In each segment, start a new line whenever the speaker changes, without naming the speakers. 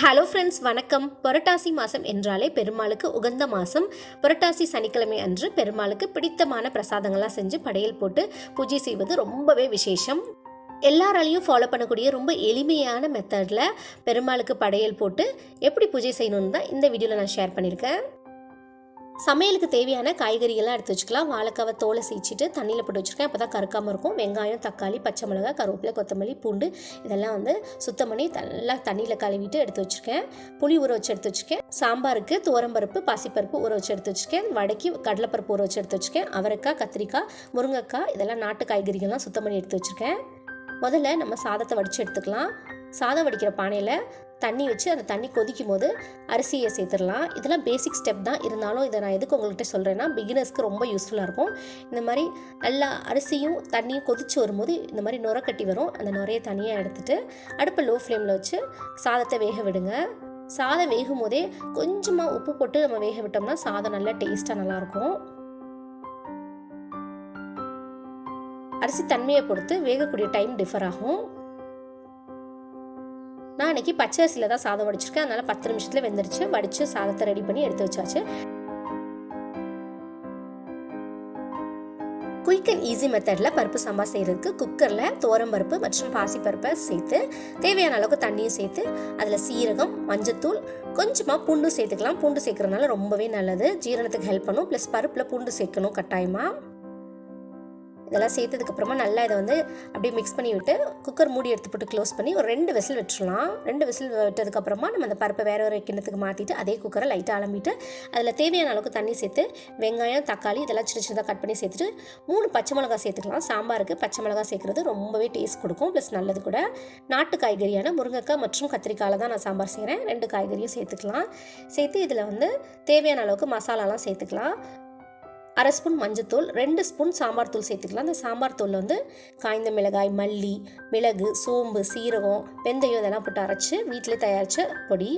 Hello friends வணக்கம். புரட்டாசி மாதம் என்றாலே பெருமாளுக்கு உகந்த மாதம் புரட்டாசி சனிக்கிழமை அன்று பெருமாளுக்கு பிடித்தமான பிரசாதங்கள்லாம் செஞ்சு படையல் போட்டு பூஜை செய்வது ரொம்பவே விசேஷம். எல்லாராலையும் ஃபாலோ பண்ணக்கூடிய ரொம்ப எளிமையான மெத்தடில் பெருமாளுக்கு படையல் போட்டு எப்படி பூஜை செய்யணும்னு தான் இந்த வீடியோவில் நான் ஷேர் பண்ணியிருக்கேன். சமையலுக்கு தேவையான காய்கறிகள்லாம் எடுத்து வச்சுக்கலாம். வாழைக்காவை தோலை சீச்சிட்டு தண்ணியில் போட்டு வச்சுருக்கேன். அப்போ தான் கருக்காமல் இருக்கும். வெங்காயம் தக்காளி பச்சை மிளகாய் கருவேப்பிலை கொத்தமல்லி பூண்டு இதெல்லாம் வந்து சுத்தம் பண்ணி நல்லா தண்ணியில் கழுவிட்டு எடுத்து வச்சுருக்கேன். புளி ஊற வச்சு எடுத்து வச்சுருக்கேன். சாம்பாருக்கு துவரம்பருப்பு பாசிப்பருப்பு ஊற வச்சு எடுத்து வச்சுருக்கேன். வடக்கி கடலைப்பருப்பு ஊற வச்சு எடுத்து வச்சுருக்கேன். அவரைக்காய் கத்திரிக்காய் முருங்கைக்காய் இதெல்லாம் நாட்டு காய்கறிகள்லாம் சுத்தம் பண்ணி எடுத்து வச்சுருக்கேன். முதல்ல நம்ம சாதத்தை வடித்து எடுத்துக்கலாம். சாதம் வடிக்கிற பானையில் தண்ணி வச்சு அந்த தண்ணி கொதிக்கும் போது அரிசியை சேர்த்துடலாம். இதெல்லாம் பேசிக் ஸ்டெப் தான். இருந்தாலும் இதை நான் எதுக்கு உங்கள்கிட்ட சொல்கிறேன்னா பிகினர்ஸ்க்கு ரொம்ப யூஸ்ஃபுல்லாக இருக்கும். இந்த மாதிரி நல்லா அரிசியும் தண்ணியும் கொதிச்சு வரும்போது இந்த மாதிரி நுர கட்டி வரும். அந்த நுரையை தனியாக எடுத்துகிட்டு அடுப்பை லோ ஃப்ளேமில் வச்சு சாதத்தை வேக விடுங்க. சாதம் வேகும் போதே கொஞ்சமாக உப்பு போட்டு நம்ம வேக விட்டோம்னா சாதம் நல்லா டேஸ்ட்டாக நல்லாயிருக்கும். அரிசி தன்மையை பொறுத்து வேகக்கூடிய டைம் டிஃபர் ஆகும். நான் அன்றைக்கி பச்சை அரிசியில் தான் சாதம் வடிச்சிருக்கேன். அதனால் பத்து நிமிஷத்தில் வெந்துருச்சு. வடித்து சாதத்தை ரெடி பண்ணி எடுத்து வச்சாச்சு. குயிக் அண்ட் ஈஸி மெத்தடில் பருப்பு சாம்பார் செய்கிறதுக்கு குக்கரில் தோரம்பருப்பு மற்றும் பாசிப்பருப்பை சேர்த்து தேவையான அளவுக்கு தண்ணியும் சேர்த்து அதில் சீரகம் மஞ்சத்தூள் கொஞ்சமாக பூண்டு சேர்த்துக்கலாம். பூண்டு சேர்க்குறதுனால ரொம்பவே நல்லது. ஜீரணத்துக்கு ஹெல்ப் பண்ணும். ப்ளஸ் பருப்பில் பூண்டு சேர்க்கணும் கட்டாயமாக இதெல்லாம் சேர்த்ததுக்கப்புறமா நல்லா இதை வந்து அப்படியே மிக்ஸ் பண்ணி விட்டு குக்கர் மூடி எடுத்து போட்டு க்ளோஸ் பண்ணி ஒரு ரெண்டு விசில் விட்டுறலாம் ரெண்டு விசில் விட்டதுக்கப்புறமா நம்ம அந்த பருப்பை வேறு ஒரு கிண்ணத்துக்கு மாற்றிட்டு அதே குக்கரை லைட்டாக அலம்பிட்டு அதில் தேவையான அளவுக்கு தண்ணி சேர்த்து வெங்காயம் தக்காளி இதெல்லாம் சின்ன சின்னதாக கட் பண்ணி சேர்த்துட்டு மூணு பச்சை மிளகா சேர்த்துக்கலாம். சாம்பாருக்கு பச்சை மிளகா சேர்க்குறது ரொம்பவே டேஸ்ட் கொடுக்கும். ப்ளஸ் நல்லது கூட. நாட்டு காய்கறியான முருங்கைக்காய் மற்றும் கத்திரிக்காயில் தான் நான் சாம்பார் செய்கிறேன் ரெண்டு காய்கறியும் சேர்த்துக்கலாம். சேர்த்து இதில் வந்து தேவையான அளவுக்கு மசாலாலாம் சேர்த்துக்கலாம். அரை ஸ்பூன் மஞ்சத்தூள் ரெண்டு ஸ்பூன் சாம்பார் தூள் சேர்த்துக்கலாம். அந்த சாம்பார் தூள் வந்து காய்ந்த மிளகாய் மல்லி மிளகு சோம்பு சீரகம் வெந்தயம் இதெல்லாம் போட்டு அரைச்சி வீட்டிலே தயாரித்த பொடி.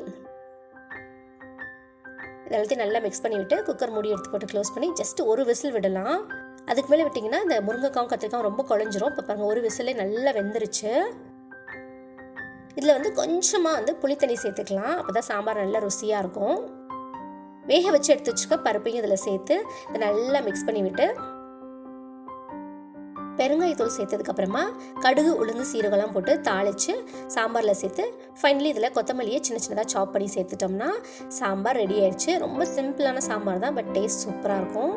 இதெல்லாத்தையும் நல்லா மிக்ஸ் பண்ணி விட்டு குக்கர் மூடி எடுத்து போட்டு க்ளோஸ் பண்ணி ஜஸ்ட் ஒரு விசில் விடலாம். அதுக்கு மேலே விட்டிங்கன்னா இந்த முருங்கைக்காவும் கத்திரிக்காவும் ரொம்ப குழஞ்சிரும். இப்போ பாருங்கள் ஒரு விசிலே நல்லா வெந்துருச்சு. இதில் வந்து கொஞ்சமாக வந்து புளித்தண்ணி சேர்த்துக்கலாம். அப்போ தான் சாம்பார் நல்லா ருசியாக இருக்கும். வேக வச்சு எடுத்து வச்சுக்க பருப்பையும் இதில் சேர்த்து இதை நல்லா மிக்ஸ் பண்ணி விட்டு பெருங்காயத்தூள் சேர்த்ததுக்கப்புறமா கடுகு உளுந்து சீரகம்லாம் போட்டு தாளித்து சாம்பாரில் சேர்த்து ஃபைனலி இதில் கொத்தமல்லியை சின்ன சின்னதாக சாப் பண்ணி சேர்த்துட்டோம்னா சாம்பார் ரெடி ஆயிடுச்சு. ரொம்ப சிம்பிளான சாம்பார் தான் பட் டேஸ்ட் சூப்பராக இருக்கும்.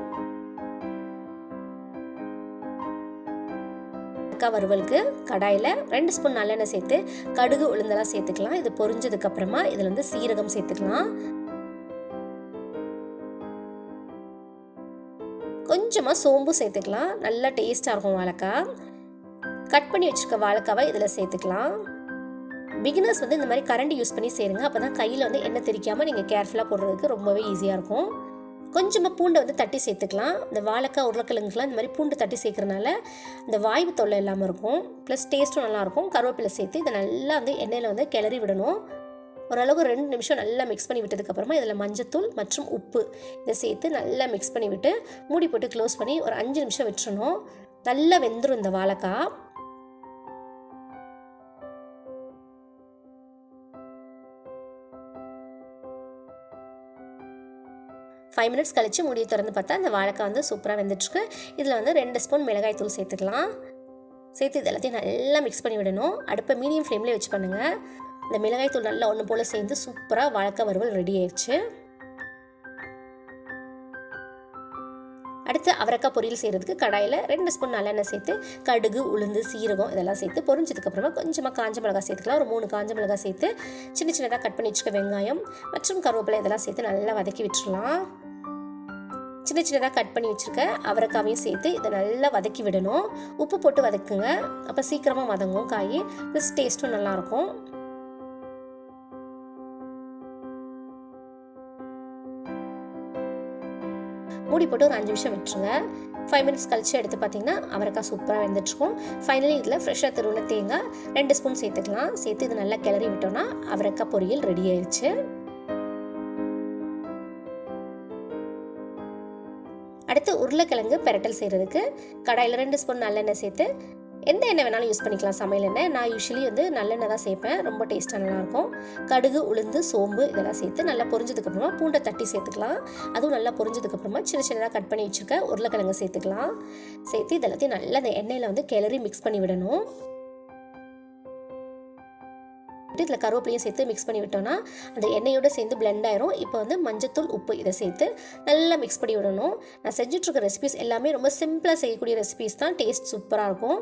வறுவலுக்கு கடாயில் ரெண்டு ஸ்பூன் நல்லெண்ணெய் சேர்த்து கடுகு உளுந்தெல்லாம் சேர்த்துக்கலாம். இது பொரிஞ்சதுக்கப்புறமா இதில் வந்து சீரகம் சேர்த்துக்கலாம். கொஞ்சமாக சோம்பு சேர்த்துக்கலாம். நல்லா டேஸ்ட்டாக இருக்கும் வாழைக்காய். கட் பண்ணி வச்சுருக்க வாழைக்காவை இதில் சேர்த்துக்கலாம். பிகினர்ஸ் வந்து இந்த மாதிரி கரண்டி யூஸ் பண்ணி சேருங்க. அப்போ தான் கையில் வந்து எண்ணெய் தெரிக்காமல் நீங்கள் கேர்ஃபுல்லாக போடுறதுக்கு ரொம்பவே ஈஸியாக இருக்கும். கொஞ்சமாக பூண்டை வந்து தட்டி சேர்த்துக்கலாம். இந்த வாழைக்காய் உருளைக்கிழங்குலாம் இந்த மாதிரி பூண்டு தட்டி சேர்க்குறனால இந்த வாய்வு தொல்லை இல்லாமல் இருக்கும். ப்ளஸ் டேஸ்ட்டும் நல்லாயிருக்கும் கருவேப்பிலை சேர்த்து இதை நல்லா வந்து எண்ணெயில் வந்து கிளறி விடணும். ஓரளவுக்கு ரெண்டு நிமிஷம் நல்லா மிக்ஸ் பண்ணி விட்டதுக்கப்புறமா இதில் மஞ்சத்தூள் மற்றும் உப்பு இதை சேர்த்து நல்லா மிக்ஸ் பண்ணி விட்டு மூடி போட்டு க்ளோஸ் பண்ணி ஒரு அஞ்சு நிமிஷம் விட்டுறணும். நல்லா வெந்துடும் இந்த வாழைக்காய். ஃபைவ் மினிட்ஸ் கழித்து மூடியை திறந்து பார்த்தா அந்த வாழைக்காய் வந்து சூப்பராக வெந்துட்டுருக்கு. இதில் வந்து ரெண்டு ஸ்பூன் மிளகாய் தூள் சேர்த்துக்கலாம். சேர்த்து இது எல்லாத்தையும் நல்லா மிக்ஸ் பண்ணி விடணும். அடுப்பை மீடியம் ஃப்ளேம்லேயே வச்சு பண்ணுங்கள் இந்த மிளகாய்த்தூள் நல்லா ஒன்று போல் சேர்ந்து சூப்பராக வாழைக்காய் வறுவல் ரெடி ஆயிடுச்சு. அடுத்து அவரைக்காய் பொரியல் செய்கிறதுக்கு கடாயில் ரெண்டு ஸ்பூன் நல்லெண்ணெய் சேர்த்து கடுகு உளுந்து சீரகம் இதெல்லாம் சேர்த்து பொரிஞ்சதுக்கப்புறமா கொஞ்சமாக காஞ்ச மிளகாய் சேர்த்துக்கலாம். ஒரு மூணு காஞ்ச மிளகாய் சேர்த்து சின்ன சின்னதாக கட் பண்ணி வச்சுக்க வெங்காயம் மற்றும் கருவேப்பிலை இதெல்லாம் சேர்த்து நல்லா வதக்கி விட்டுடலாம் சின்ன சின்னதாக கட் பண்ணி வச்சுருக்க அவரைக்காவையும் சேர்த்து இதை நல்லா வதக்கி விடணும். உப்பு போட்டு வதக்குங்க. அப்போ சீக்கிரமாக வதங்கும் காய். ப்ளஸ் டேஸ்ட்டும் நல்லாயிருக்கும் மூடி போட்டு ஒரு அஞ்சு நிமிஷம் விட்டுருங்க. ஃபைவ் மினிட்ஸ் கழிச்சு எடுத்து பார்த்தீங்கன்னா அவரைக்காய் சூப்பராக வெந்துட்டுருக்கும். ஃபைனலி இதில் ஃப்ரெஷ்ஷாக திருவின தேங்காய் ரெண்டு ஸ்பூன் சேர்த்துக்கலாம். சேர்த்து இது நல்லா கிளறி விட்டோம்னா அவரைக்காய் பொரியல் ரெடி ஆயிடுச்சு அடுத்து உருளைக்கிழங்கு பெரட்டல் செய்கிறதுக்கு கடாயில் ரெண்டு ஸ்பூன் நல்லெண்ணெய் சேர்த்து எந்த எண்ணெய் வேணாலும் யூஸ் பண்ணிக்கலாம். சமையல் எண்ணெய். நான் யூஸ்வலி வந்து நல்லெண்ணெய் தான் சேர்ப்பேன். ரொம்ப டேஸ்ட்டாக நல்லாயிருக்கும். கடுகு உளுந்து சோம்பு இதெல்லாம் சேர்த்து நல்லா பொரிஞ்சதுக்கப்புறமா பூண்டை தட்டி சேர்த்துக்கலாம். அதுவும் நல்லா பொரிஞ்சதுக்கப்புறமா சின்ன சின்னதாக கட் பண்ணி வச்சுருக்க உருளைக்கிழங்கு சேர்த்துக்கலாம். சேர்த்து இதெல்லாத்தையும் நல்லா அந்த எண்ணெயில் வந்து கிளறி மிக்ஸ் பண்ணி விடணும். இதில் கருவேப்பிலையும் சேர்த்து மிக்ஸ் பண்ணி விட்டோம்னா அந்த எண்ணெயோடு சேர்ந்து பிளெண்ட் ஆயிரும். இப்போ வந்து மஞ்சத்தூள் உப்பு இதை சேர்த்து நல்லா மிக்ஸ் பண்ணி விடணும். நான் செஞ்சுட்ருக்க ரெசிபிஸ் எல்லாமே ரொம்ப சிம்பிளாக செய்யக்கூடிய ரெசிபிஸ் தான். டேஸ்ட் சூப்பராக இருக்கும்.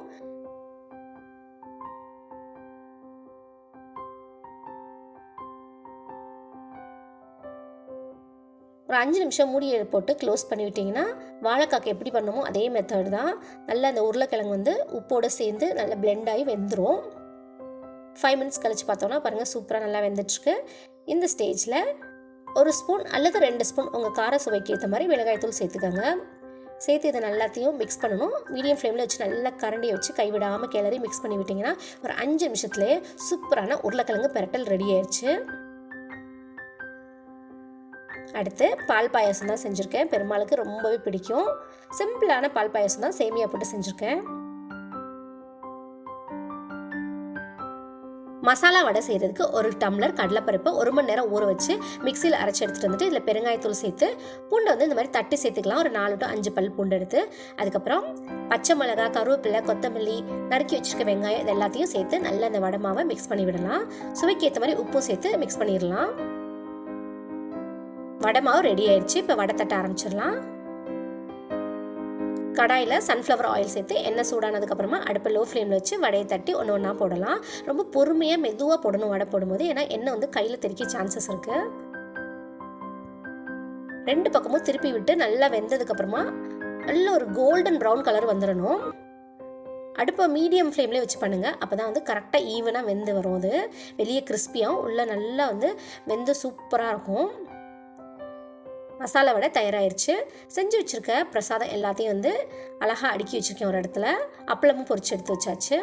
ஒரு அஞ்சு நிமிஷம் மூடி போட்டு க்ளோஸ் பண்ணி விட்டிங்கன்னா வாழைக்காக்கு எப்படி பண்ணுமோ அதே மெத்தட் தான். நல்லா அந்த உருளைக்கிழங்கு வந்து உப்போடு சேர்ந்து நல்லா பிளெண்ட் ஆகி வெந்துடும் ஃபைவ் மினிட்ஸ் கழித்து பார்த்தோன்னா பாருங்கள் சூப்பராக நல்லா வெந்துட்டுருக்கு இந்த ஸ்டேஜில் ஒரு ஸ்பூன் அல்லது ரெண்டு ஸ்பூன் உங்கள் கார சுவைக்கு ஏற்ற மாதிரி மிளகாய்த்தூள் சேர்த்துக்கோங்க. சேர்த்து இதை நல்லாத்தையும் மிக்ஸ் பண்ணணும். மீடியம் ஃப்ளேமில் வச்சு நல்லா கரண்டியை வச்சு கைவிடாமல் கிளறி மிக்ஸ் பண்ணி விட்டிங்கன்னா ஒரு அஞ்சு நிமிஷத்துலேயே சூப்பரான உருளைக்கிழங்கு பெரட்டல் ரெடி ஆயிடுச்சு அடுத்து பால் பாயாசம் தான் செஞ்சுருக்கேன். பெருமாளுக்கு ரொம்பவே பிடிக்கும். சிம்பிளான பால் பாயாசம் தான் சேமியா போட்டு செஞ்சுருக்கேன். மசாலா வடை செய்கிறதுக்கு ஒரு டம்ளர் கடலைப்பருப்பு ஒரு மணி நேரம் ஊற வச்சு மிக்சியில் அரைச்சி எடுத்துகிட்டு வந்துட்டு இதில் பெருங்காயத்தூள் சேர்த்து பூண்டை வந்து இந்த மாதிரி தட்டி சேர்த்துக்கலாம். ஒரு நாலு டு அஞ்சு பல் பூண்டு எடுத்து அதுக்கப்புறம் பச்சை மிளகா கருவேப்பிலை கொத்தமல்லி நறுக்கி வச்சுருக்க வெங்காயம் இது எல்லாத்தையும் சேர்த்து நல்லா அந்த வடை மாவை மிக்ஸ் பண்ணி விடலாம். சுவைக்கு ஏற்ற மாதிரி உப்பும் சேர்த்து மிக்ஸ் பண்ணிடலாம். வடை மாவு ரெடி ஆயிடுச்சு. இப்போ வடை தட்ட ஆரம்பிச்சிடலாம். கடாயில் சன்ஃப்ளவர் ஆயில் சேர்த்து எண்ணெய் சூடானதுக்கப்புறமா அடுப்பை லோ ஃப்ளேமில் வச்சு வடையை தட்டி ஒன்று ஒன்றா போடலாம். ரொம்ப பொறுமையாக மெதுவாக போடணும் வடை போடும்போது. ஏன்னா எண்ணெய் வந்து கையில் தெறிக்க சான்சஸ் இருக்குது ரெண்டு பக்கமும் திருப்பி விட்டு நல்லா வெந்ததுக்கப்புறமா நல்ல ஒரு கோல்டன் ப்ரௌன் கலர் வந்துடணும். அடுப்பை மீடியம் ஃப்ளேம்லேயே வச்சு பண்ணுங்கள் அப்போ தான் வந்து கரெக்டாக ஈவனாக வெந்து வரும் அது. வெளியே கிறிஸ்பியாகவும் உள்ளே நல்லா வந்து வெந்து சூப்பராக இருக்கும். மசாலா வடை தயாராகிருச்சு செஞ்சு வச்சுருக்க பிரசாதம் எல்லாத்தையும் வந்து அழகாக அடுக்கி வச்சுருக்கேன் ஒரு இடத்துல. அப்பளமும் பொறிச்சு எடுத்து வச்சாச்சு.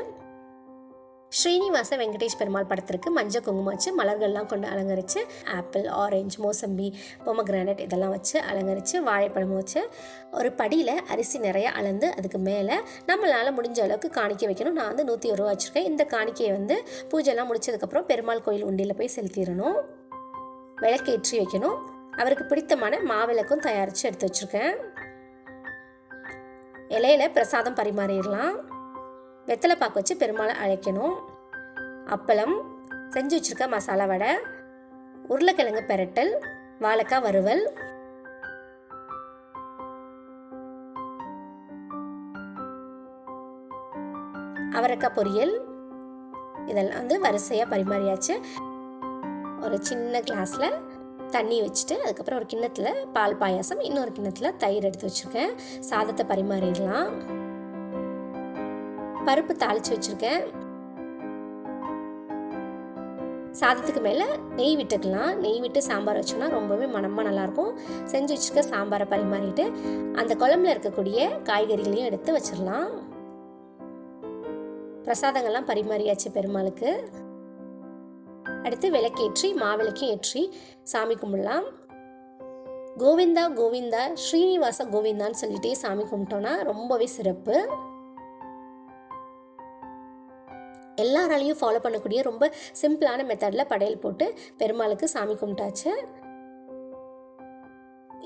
ஸ்ரீனிவாச வெங்கடேஷ் பெருமாள் படத்திற்கு மஞ்சள் குங்குமம் வச்சு மலர்கள்லாம் கொண்டு அலங்கரித்து ஆப்பிள் ஆரஞ்சு மோசம்பி பொமக்ரானட் இதெல்லாம் வச்சு அலங்கரித்து வாழைப்பழமும் வச்சு ஒரு படியில் அரிசி நிறையா அளந்து அதுக்கு மேலே நம்மளால் முடிஞ்ச அளவுக்கு காணிக்க வைக்கணும். நான் வந்து நூற்றி ஒரு ரூபா வச்சுருக்கேன். இந்த காணிக்கையை வந்து பூஜைலாம் முடிச்சதுக்கப்புறம் பெருமாள் கோயில் உண்டியில் போய் செலுத்திடணும். விளக்கேற்றி வைக்கணும். அவருக்கு பிடித்தமான மாவிளக்கும் தயாரித்து எடுத்து வச்சுருக்கேன். இலையில பிரசாதம் பரிமாறிடலாம். வெத்தலை பாக்கு வச்சு பெருமாளை அழைக்கணும். அப்பளம் செஞ்சு வச்சுருக்க மசாலா வடை உருளைக்கிழங்கு பெரட்டல் வாழைக்காய் வறுவல். அவரைக்காய் பொரியல். இதெல்லாம் வந்து வரிசையாக பரிமாறியாச்சு. ஒரு சின்ன கிளாஸில் தண்ணி வச்சுட்டு அதுக்கப்புறம் ஒரு கிண்ணத்தில் பால் பாயாசம் இன்னொரு கிண்ணத்தில் தயிர் எடுத்து வச்சுருக்கேன். சாதத்தை பரிமாறிடலாம். பருப்பு தாளித்து வச்சுருக்கேன். சாதத்துக்கு மேலே நெய் விட்டுக்கலாம். நெய் விட்டு சாம்பார் வச்சோன்னா ரொம்பவே மனமாக நல்லாயிருக்கும். செஞ்சு வச்சுருக்க சாம்பாரை பரிமாறிட்டு அந்த குழம்புல இருக்கக்கூடிய காய்கறிகளையும் எடுத்து வச்சிடலாம். பிரசாதங்கள்லாம் பரிமாறியாச்சு பெருமாளுக்கு. அடுத்து விளக்கேற்றி மாவிளக்கும் ஏற்றி சாமி கும்பிடலாம். கோவிந்தா கோவிந்தா ஸ்ரீனிவாச கோவிந்தான்னு சொல்லிட்டே சாமி கும்பிட்டோன்னா ரொம்பவே சிறப்பு. எல்லாராலையும் ஃபாலோ பண்ணக்கூடிய ரொம்ப சிம்பிளான மெத்தடில் படையல் போட்டு பெருமாளுக்கு சாமி கும்பிட்டாச்சு.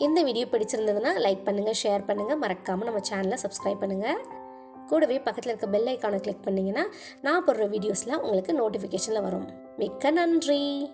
இந்த வீடியோ பிடிச்சிருந்ததுன்னா லைக் பண்ணுங்கள் ஷேர் பண்ணுங்கள் மறக்காமல் நம்ம சேனலை சப்ஸ்கிரைப் பண்ணுங்கள் கூடவே பக்கத்தில் இருக்க பெல் ஐக்கானை கிளிக் பண்ணிங்கன்னா நான் போடுற வீடியோஸ்லாம் உங்களுக்கு நோட்டிஃபிகேஷனில் வரும். மிக்க நன்றி.